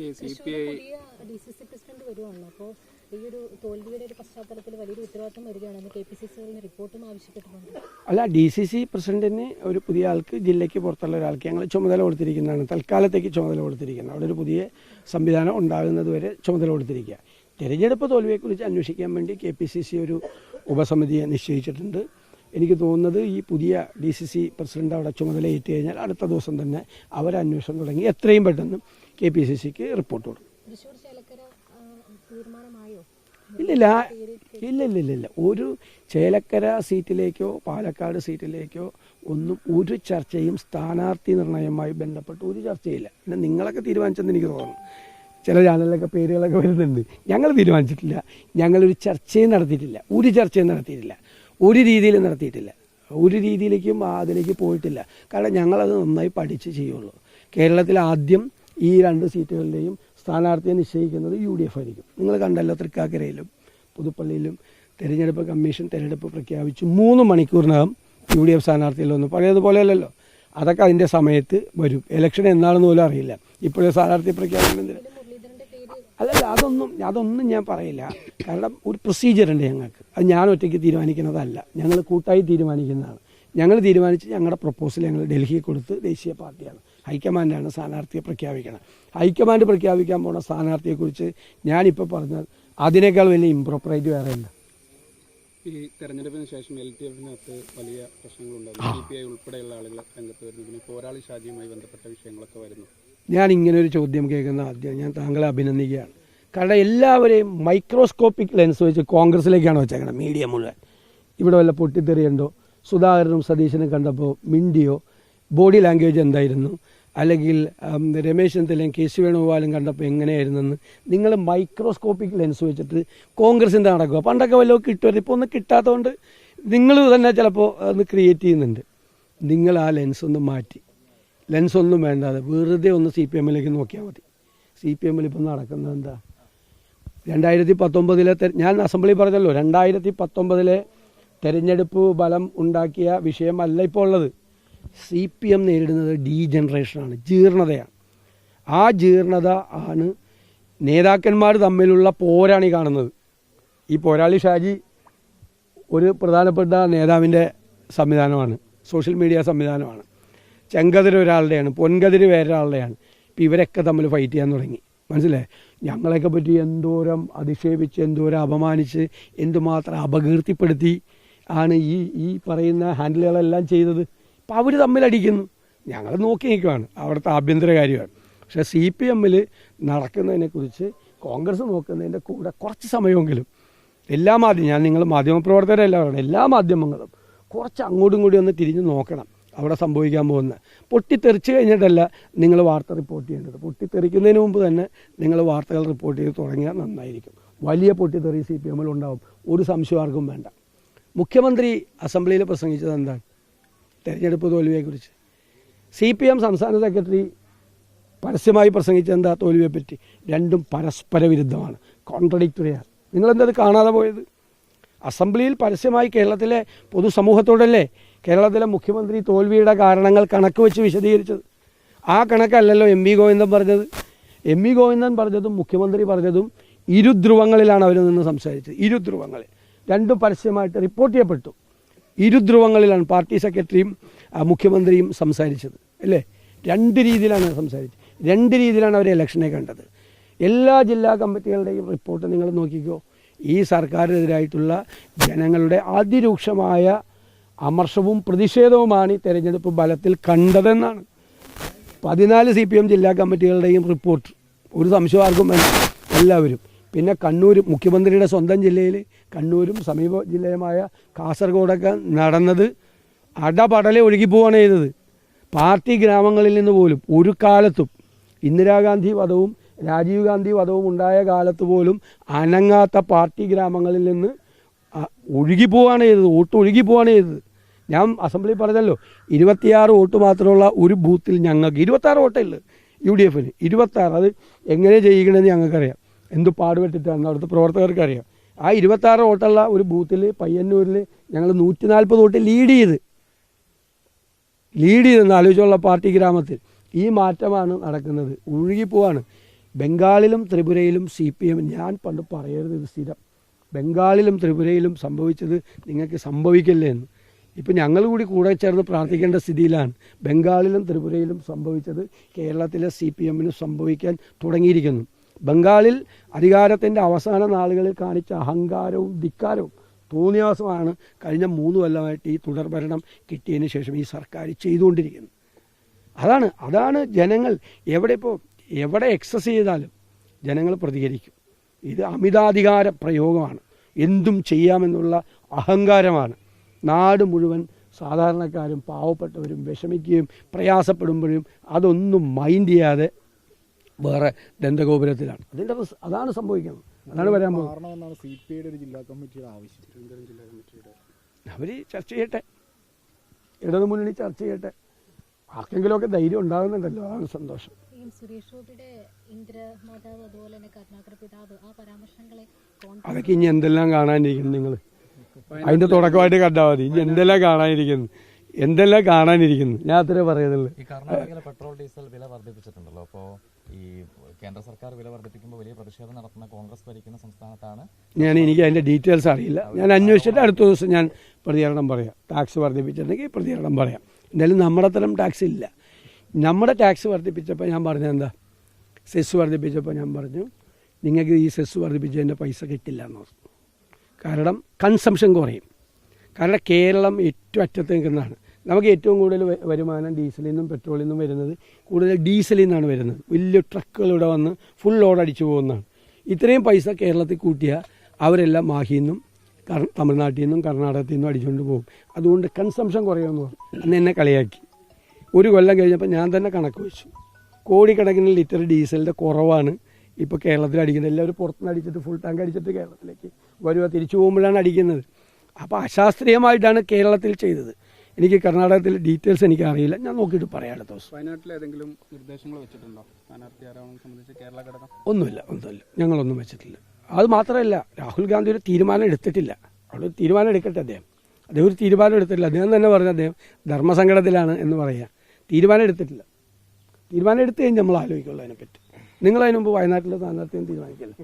ഈ C Thrissur P I D C C president വരുവാണല്ലോ അപ്പോൾ ഈ ഒരു തോൽവിയുടെ ഒരു പശ്ചാത്തലത്തിൽ വലിയൊരു ഉത്തരവാദിത്തം വരികയാണെന്ന് കെ പി സി സികളിന് റിപ്പോർട്ടും ആവശ്യപ്പെട്ടിട്ടുണ്ട്. അല്ല ഡി സി സി പ്രസിഡന്റിന് ഒരു പുതിയ ആൾക്ക് ജില്ലയ്ക്ക് പുറത്തുള്ള ഒരാൾക്ക് ഞങ്ങൾ ചുമതല കൊടുത്തിരിക്കുന്നതാണ്. തൽക്കാലത്തേക്ക് ചുമതല കൊടുത്തിരിക്കുന്നത് അവിടെ ഒരു പുതിയ സംവിധാനം ഉണ്ടാകുന്നത് വരെ ചുമതല കൊടുത്തിരിക്കുക. തെരഞ്ഞെടുപ്പ് തോൽവിയെക്കുറിച്ച് അന്വേഷിക്കാൻ വേണ്ടി കെ പി സി സി ഒരു ഉപസമിതിയെ നിശ്ചയിച്ചിട്ടുണ്ട്. എനിക്ക് തോന്നുന്നത് ഈ പുതിയ ഡി സി സി പ്രസിഡന്റ് അവിടെ ചുമതല ഏറ്റു കഴിഞ്ഞാൽ അടുത്ത ദിവസം തന്നെ അവർ അന്വേഷണം തുടങ്ങി എത്രയും പെട്ടെന്ന് കെ പി സി സിക്ക് റിപ്പോർട്ട് കൊടുക്കും. ഇല്ലില്ല ഇല്ല ഇല്ല ഇല്ല ഇല്ല ഒരു ചേലക്കര സീറ്റിലേക്കോ പാലക്കാട് സീറ്റിലേക്കോ ഒന്നും ഒരു ചർച്ചയും സ്ഥാനാർത്ഥി നിർണയവുമായി ബന്ധപ്പെട്ട് ഒരു ചർച്ചയില്ല. പിന്നെ നിങ്ങളൊക്കെ തീരുമാനിച്ചെന്ന് എനിക്ക് തോന്നുന്നു. ചില ചാനലിലൊക്കെ പേരുകളൊക്കെ വരുന്നുണ്ട്. ഞങ്ങൾ തീരുമാനിച്ചിട്ടില്ല. ഞങ്ങളൊരു ചർച്ചയും നടത്തിയിട്ടില്ല. ഒരു ചർച്ചയും നടത്തിയിട്ടില്ല. ഒരു രീതിയിലും നടത്തിയിട്ടില്ല. ഒരു രീതിയിലേക്കും അതിലേക്ക് പോയിട്ടില്ല. കാരണം ഞങ്ങളത് നന്നായി പഠിച്ച് ചെയ്യുള്ളൂ. കേരളത്തിൽ ആദ്യം ഈ രണ്ട് സീറ്റുകളിലെയും സ്ഥാനാർത്ഥിയെ നിശ്ചയിക്കുന്നത് യു ഡി എഫ് ആയിരിക്കും. നിങ്ങൾ കണ്ടല്ലോ തൃക്കാക്കരയിലും പുതുപ്പള്ളിയിലും തെരഞ്ഞെടുപ്പ് കമ്മീഷൻ തെരഞ്ഞെടുപ്പ് പ്രഖ്യാപിച്ചു. മൂന്ന് മണിക്കൂറിനകം യു ഡി എഫ് സ്ഥാനാർത്ഥിയിലൊന്നും അല്ലല്ലോ അതൊക്കെ അതിന്റെ സമയത്ത് വരും. ഇലക്ഷൻ എന്നാണെന്ന് പോലും അറിയില്ല. ഇപ്പോഴേ സ്ഥാനാർത്ഥി പ്രഖ്യാപനം അല്ലല്ല അതൊന്നും അതൊന്നും ഞാൻ പറയില്ല. കാരണം ഒരു പ്രൊസീജിയർ ഉണ്ട് ഞങ്ങൾക്ക്. അത് ഞാൻ ഒറ്റയ്ക്ക് തീരുമാനിക്കുന്നതല്ല. ഞങ്ങൾ കൂട്ടായി തീരുമാനിക്കുന്നതാണ്. ഞങ്ങൾ തീരുമാനിച്ച് ഞങ്ങളുടെ പ്രപ്പോസൽ ഞങ്ങൾ ഡൽഹിയിൽ കൊടുത്ത് ദേശീയ പാർട്ടിയാണ്. ഹൈക്കമാൻഡാണ് സ്ഥാനാർത്ഥിയെ പ്രഖ്യാപിക്കണം. ഹൈക്കമാൻഡ് പ്രഖ്യാപിക്കാൻ പോണ സ്ഥാനാർത്ഥിയെക്കുറിച്ച് ഞാനിപ്പോൾ പറഞ്ഞാൽ അതിനേക്കാൾ വലിയ ഇംപ്രോപ്പറേറ്റ് വേറെ ഉണ്ട് ഈ തെരഞ്ഞെടുപ്പിന് ശേഷം എൽ ഡി എഫിനകത്ത് വലിയ പ്രശ്നങ്ങളുണ്ടായിരുന്നു. സി പി ഐ ഉൾപ്പെടെയുള്ള ആളുകൾ രംഗത്ത് വരുന്നു പിന്നെ പോരാളി ഷാജിയുമായി ബന്ധപ്പെട്ട വിഷയങ്ങളൊക്കെ വരുന്നു. ഞാൻ ഇങ്ങനെ ഒരു ചോദ്യം കേൾക്കുന്ന ആദ്യം ഞാൻ താങ്കളെ അഭിനന്ദിക്കുകയാണ്. കാരണം എല്ലാവരെയും മൈക്രോസ്കോപ്പിക് ലെൻസ് വെച്ച് കോൺഗ്രസിലേക്കാണ് വെച്ചേക്കണം മീഡിയ മുഴുവൻ. ഇവിടെ വല്ല പൊട്ടിത്തെറിയുണ്ടോ? സുധാകരനും സതീശനും കണ്ടപ്പോൾ മിണ്ടിയോ? ബോഡി ലാംഗ്വേജ് എന്തായിരുന്നു? അല്ലെങ്കിൽ രമേശ് ചെന്നിത്തലയും കെ സി വേണുഗോപാലും കണ്ടപ്പോൾ എങ്ങനെയായിരുന്നെന്ന് നിങ്ങൾ മൈക്രോസ്കോപ്പിക് ലെൻസ് വെച്ചിട്ട് കോൺഗ്രസിന്റെ നടക്കുക. പണ്ടൊക്കെ വല്ലതും കിട്ടുമായിരുന്നു ഇപ്പോൾ ഒന്നും കിട്ടാത്തതുകൊണ്ട് നിങ്ങൾ തന്നെ ചിലപ്പോൾ അത് ക്രിയേറ്റ് ചെയ്യുന്നുണ്ട്. നിങ്ങൾ ആ ലെൻസ് ഒന്ന് മാറ്റി. ലെൻസ് ഒന്നും വേണ്ടാതെ വെറുതെ ഒന്ന് സി പി എമ്മിലേക്ക് നോക്കിയാൽ മതി. സി പി എമ്മിൽ ഇപ്പം നടക്കുന്നത് എന്താ? രണ്ടായിരത്തി പത്തൊമ്പതിലെ ഞാൻ അസംബ്ലി പറഞ്ഞല്ലോ രണ്ടായിരത്തി പത്തൊമ്പതിലെ തെരഞ്ഞെടുപ്പ് ബലം ഉണ്ടാക്കിയ വിഷയമല്ല ഇപ്പോൾ ഉള്ളത്. സി പി എം നേരിടുന്നത് ഡീ ജനറേഷനാണ് ജീർണതയാണ്. ആ ജീർണത ആണ് നേതാക്കന്മാർ തമ്മിലുള്ള പോരാണ് ഈ കാണുന്നത്. ഈ പോരാളി ഷാജി ഒരു പ്രധാനപ്പെട്ട നേതാവിന്റെ സംവിധാനമാണ് സോഷ്യൽ മീഡിയ സംവിധാനമാണ്. ചെങ്കതിര് ഒരാളുടെയാണ് പൊൻകതിര് വേറൊരാളുടെയാണ്. ഇപ്പം ഇവരൊക്കെ തമ്മിൽ ഫൈറ്റ് ചെയ്യാൻ തുടങ്ങി. മനസ്സിലായി? ഞങ്ങളെയൊക്കെ പറ്റി എന്തോരം അധിക്ഷേപിച്ച് എന്തോരം അപമാനിച്ച് എന്തുമാത്രം അപകീർത്തിപ്പെടുത്തി ആണ് ഈ ഈ പറയുന്ന ഹാൻഡിലുകളെല്ലാം ചെയ്തത്. അപ്പം അവർ തമ്മിലടിക്കുന്നു ഞങ്ങൾ നോക്കി നിൽക്കുകയാണ് അവിടുത്തെ ആഭ്യന്തര കാര്യമാണ്. പക്ഷേ സി പി എമ്മിൽ നടക്കുന്നതിനെക്കുറിച്ച് കോൺഗ്രസ് നോക്കുന്നതിന്റെ കൂടെ കുറച്ച് സമയമെങ്കിലും എല്ലാ മാധ്യമം ഞാൻ നിങ്ങൾ മാധ്യമപ്രവർത്തകരല്ല പറയണം എല്ലാ മാധ്യമങ്ങളും കുറച്ച് അങ്ങോട്ടും കൂടി ഒന്ന് തിരിഞ്ഞ് നോക്കണം. അവിടെ സംഭവിക്കാൻ പോകുന്നത്. പൊട്ടിത്തെറിച്ച് കഴിഞ്ഞിട്ടല്ല നിങ്ങൾ വാർത്ത റിപ്പോർട്ട് ചെയ്യേണ്ടത്. പൊട്ടിത്തെറിക്കുന്നതിന് മുമ്പ് തന്നെ നിങ്ങൾ വാർത്തകൾ റിപ്പോർട്ട് ചെയ്ത് തുടങ്ങിയാൽ നന്നായിരിക്കും. വലിയ പൊട്ടിത്തെറി സി പി എമ്മിൽ ഉണ്ടാവും. ഒരു സംശയം ആർക്കും വേണ്ട. മുഖ്യമന്ത്രി അസംബ്ലിയിൽ പ്രസംഗിച്ചത് എന്താണ്? തെരഞ്ഞെടുപ്പ് തോൽവിയെക്കുറിച്ച്. സി പി എം സംസ്ഥാന സെക്രട്ടറി പരസ്യമായി പ്രസംഗിച്ചത് എന്താ? തോൽവിയെപ്പറ്റി. രണ്ടും പരസ്പര വിരുദ്ധമാണ്. കോൺട്രഡിക്ടറിയാണ് നിങ്ങളെന്താ അത് കാണാതെ പോയത്? അസംബ്ലിയിൽ പരസ്യമായി കേരളത്തിലെ പൊതുസമൂഹത്തോടല്ലേ കേരളത്തിലെ മുഖ്യമന്ത്രി തോൽവിയുടെ കാരണങ്ങൾ കണക്ക് വെച്ച് വിശദീകരിച്ചത്? ആ കണക്കല്ലല്ലോ എം വി ഗോവിന്ദൻ പറഞ്ഞത്. എം വി ഗോവിന്ദൻ പറഞ്ഞതും മുഖ്യമന്ത്രി പറഞ്ഞതും ഇരുധ്രുവങ്ങളിലാണ് അവർ നിന്ന് സംസാരിച്ചത്. ഇരുധ്രുവങ്ങളിൽ. രണ്ടും പരസ്യമായിട്ട് റിപ്പോർട്ട് ചെയ്യപ്പെട്ടു. ഇരുധ്രുവങ്ങളിലാണ് പാർട്ടി സെക്രട്ടറിയും മുഖ്യമന്ത്രിയും സംസാരിച്ചത്. അല്ലേ? രണ്ട് രീതിയിലാണ് സംസാരിച്ചത്. രണ്ട് രീതിയിലാണ് അവർ ഇലക്ഷനെ കണ്ടത്. എല്ലാ ജില്ലാ കമ്മിറ്റികളുടെയും റിപ്പോർട്ട് നിങ്ങൾ നോക്കിക്കോ. ഈ സർക്കാരിനെതിരായിട്ടുള്ള ജനങ്ങളുടെ അതിരൂക്ഷമായ അമർഷവും പ്രതിഷേധവുമാണ് ഈ തെരഞ്ഞെടുപ്പ് ഫലത്തിൽ കണ്ടതെന്നാണ്. പതിനാല് സി പി എം ജില്ലാ കമ്മിറ്റികളുടെയും റിപ്പോർട്ട്. ഒരു സംശയമാർക്കും വേണ്ട. എല്ലാവരും. പിന്നെ കണ്ണൂർ മുഖ്യമന്ത്രിയുടെ സ്വന്തം ജില്ലയിൽ കണ്ണൂരും സമീപ ജില്ലയുമായ കാസർഗോഡൊക്കെ നടന്നത് അടപടലെ ഒഴുകിപ്പോവാണ് ചെയ്തത്. പാർട്ടി ഗ്രാമങ്ങളിൽ നിന്ന് പോലും ഒരു കാലത്തും ഇന്ദിരാഗാന്ധി വധവും രാജീവ് ഗാന്ധി വധവും ഉണ്ടായ കാലത്ത് പോലും അനങ്ങാത്ത പാർട്ടി ഗ്രാമങ്ങളിൽ നിന്ന് ഒഴുകി പോവാണ് ചെയ്തത് വോട്ട് ഒഴുകി പോവാണ് ചെയ്തത്. ഞാൻ അസംബ്ലി പറഞ്ഞല്ലോ ഇരുപത്തിയാറ് വോട്ട് മാത്രമുള്ള ഒരു ബൂത്തിൽ ഞങ്ങൾക്ക് ഇരുപത്താറ് വോട്ടേ യു ഡി എഫിന് ഇരുപത്താറ് അത് എങ്ങനെ ചെയ്യിക്കണമെന്ന് ഞങ്ങൾക്കറിയാം. എന്ത് പാടുപെട്ടിട്ടാണ് അവിടുത്തെ പ്രവർത്തകർക്ക് അറിയാം. ആ ഇരുപത്താറ് വോട്ടുള്ള ഒരു ബൂത്തിൽ പയ്യന്നൂരിൽ ഞങ്ങൾ നൂറ്റി നാൽപ്പത് വോട്ട് ലീഡ് ചെയ്ത് ലീഡ് ചെയ്തെന്ന് ആലോചിച്ചുള്ള പാർട്ടി ഗ്രാമത്തിൽ ഈ മാറ്റമാണ് നടക്കുന്നത് ഒഴുകിപ്പോവാണ് ബംഗാളിലും ത്രിപുരയിലും സി പി എം ഞാൻ പണ്ട് പറയരുത് ഇത് സ്ഥിരം. ബംഗാളിലും ത്രിപുരയിലും സംഭവിച്ചത് നിങ്ങൾക്ക് സംഭവിക്കില്ലേ എന്ന്. ഇപ്പം ഞങ്ങൾ കൂടി കൂടെ ചേർന്ന് പ്രാർത്ഥിക്കേണ്ട സ്ഥിതിയിലാണ് ബംഗാളിലും ത്രിപുരയിലും സംഭവിച്ചത് കേരളത്തിലെ സി പി എമ്മിന് സംഭവിക്കാൻ തുടങ്ങിയിരിക്കുന്നു. ബംഗാളിൽ അധികാരത്തിന്റെ അവസാന നാളുകളിൽ കാണിച്ച അഹങ്കാരവും ധിക്കാരവും തോന്നിയാസമാണ് കഴിഞ്ഞ മൂന്ന് കൊല്ലമായിട്ട് ഈ തുടർഭരണം കിട്ടിയതിന് ശേഷം ഈ സർക്കാർ ചെയ്തുകൊണ്ടിരിക്കുന്നത്. അതാണ് അതാണ് ജനങ്ങൾ എവിടെ ഇപ്പോൾ എവിടെ എക്സസ് ചെയ്താലും ജനങ്ങൾ പ്രതികരിക്കും. ഇത് അമിതാധികാര പ്രയോഗമാണ്. എന്തും ചെയ്യാമെന്നുള്ള അഹങ്കാരമാണ്. നാട് മുഴുവൻ സാധാരണക്കാരും പാവപ്പെട്ടവരും വിഷമിക്കുകയും പ്രയാസപ്പെടുമ്പോഴും അതൊന്നും മൈൻഡ് ചെയ്യാതെ വേറെ ദന്തഗോപുരത്തിലാണ്. അതിന്റെ അതാണ് സംഭവിക്കുന്നത്. അതാണ് വരാൻ പോകുന്നത്. മാറണമെന്നാണ് സി പി ഐയുടെ ഒരു ജില്ലാ കമ്മിറ്റിയുടെ ആവശ്യം. അവർ ചർച്ച ചെയ്യട്ടെ. ഇടതുമുന്നണി ചർച്ച ചെയ്യട്ടെ. ആർക്കെങ്കിലുമൊക്കെ ധൈര്യം ഉണ്ടാകുന്നുണ്ടല്ലോ അതാണ് സന്തോഷം. അതൊക്കെ ഇനി എന്തെല്ലാം കാണാനിരിക്കുന്നു നിങ്ങൾ അതിന്റെ തുടക്കമായിട്ട് കണ്ടാൽ മതി. ഇനി എന്തെല്ലാം കാണാനിരിക്കുന്നു? എന്തെല്ലാം കാണാനിരിക്കുന്നു? ഞാൻ അത്രേ പറയുന്നുള്ളൂ. ഈ കർണാടകയിലെ പെട്രോൾ ഡീസൽ വില വർദ്ധിപ്പിച്ചിട്ടുണ്ടല്ലോ. അപ്പോൾ ഈ കേന്ദ്ര സർക്കാർ വില വർദ്ധിപ്പിക്കുമ്പോൾ വലിയ പ്രതിഷേധം നടത്തുന്ന കോൺഗ്രസ് ഭരിക്കുന്ന സംസ്ഥാനത്താണ്. ഞാൻ എനിക്ക് അതിന്റെ ഡീറ്റെയിൽസ് അറിയില്ല. ഞാൻ അന്വേഷിച്ചിട്ട് അടുത്ത ദിവസം ഞാൻ പ്രതികരണം പറയാം. ടാക്സ് വർദ്ധിപ്പിച്ചിട്ടുണ്ടെങ്കിൽ പ്രതികരണം പറയാം. എന്തായാലും നമ്മുടെ തരം ടാക്സ് ഇല്ല. നമ്മുടെ ടാക്സ് വർദ്ധിപ്പിച്ചപ്പോൾ ഞാൻ പറഞ്ഞത് എന്താ? സെസ് വർദ്ധിപ്പിച്ചപ്പോൾ ഞാൻ പറഞ്ഞു നിങ്ങൾക്ക് ഈ സെസ് വർദ്ധിപ്പിച്ചതിന്റെ പൈസ കിട്ടില്ല എന്ന് പറഞ്ഞു. കാരണം കൺസംഷൻ കുറയും. കാരണം കേരളം ഏറ്റവും അറ്റത്ത് നിൽക്കുന്നതാണ്. നമുക്ക് ഏറ്റവും കൂടുതൽ വരുമാനം ഡീസലിൽ നിന്നും പെട്രോളിൽ നിന്നും വരുന്നത് കൂടുതൽ ഡീസലിൽ നിന്നാണ് വരുന്നത്. വലിയ ട്രക്കുകൾ ഇവിടെ വന്ന് ഫുൾ ലോഡ് അടിച്ചു പോകുന്നതാണ്. ഇത്രയും പൈസ കേരളത്തിൽ കൂട്ടിയാൽ അവരെല്ലാം കർ തമിഴ്നാട്ടിൽ നിന്നും കർണാടകത്തിൽ നിന്നും അടിച്ചുകൊണ്ട് പോകും. അതുകൊണ്ട് കൺസംഷൻ കുറയുമെന്ന് പറഞ്ഞു. അന്ന് എന്നെ കളിയാക്കി. ഒരു കൊല്ലം കഴിഞ്ഞപ്പോൾ ഞാൻ തന്നെ കണക്ക് വെച്ചു. കോടിക്കണക്കിന് ലിറ്റർ ഡീസലിന്റെ കുറവാണ്. ഇപ്പോൾ കേരളത്തിൽ അടിക്കുന്നത്. എല്ലാവരും പുറത്തുനിന്ന് അടിച്ചിട്ട് ഫുൾ ടാങ്ക് അടിച്ചിട്ട് കേരളത്തിലേക്ക് വരുക തിരിച്ചു പോകുമ്പോഴാണ് അടിക്കുന്നത്. അപ്പോൾ അശാസ്ത്രീയമായിട്ടാണ് കേരളത്തിൽ ചെയ്തത്. എനിക്ക് കർണാടകത്തിലെ ഡീറ്റെയിൽസ് എനിക്ക് അറിയില്ല. ഞാൻ നോക്കിയിട്ട് പറയാം അടുത്ത ദിവസം. വയനാട്ടിൽ ഏതെങ്കിലും നിർദ്ദേശങ്ങൾ വെച്ചിട്ടുണ്ടോ? സ്ഥാനാർത്ഥി ആരാണെന്ന് സംബന്ധിച്ച് കേരള ഘടകം? ഒന്നുമില്ല ഒന്നുമില്ല. ഞങ്ങളൊന്നും വെച്ചിട്ടില്ല. അത് മാത്രമല്ല രാഹുൽ ഗാന്ധി ഒരു തീരുമാനം എടുത്തിട്ടില്ല. അവിടെ ഒരു തീരുമാനം എടുക്കട്ടെ അദ്ദേഹം. അദ്ദേഹം ഒരു തീരുമാനം എടുത്തിട്ടില്ല. അദ്ദേഹം തന്നെ പറഞ്ഞു അദ്ദേഹം ധർമ്മസങ്കടത്തിലാണ് എന്ന് പറയുക തീരുമാനം എടുത്തിട്ടില്ല. തീരുമാനം എടുത്തു കഴിഞ്ഞ് നമ്മൾ ആലോചിക്കുള്ളൂ അതിനെപ്പറ്റി. നിങ്ങൾ അതിന് മുമ്പ് വയനാട്ടിലെ സ്ഥാനാർത്ഥിയും തീരുമാനിക്കല്ലേ?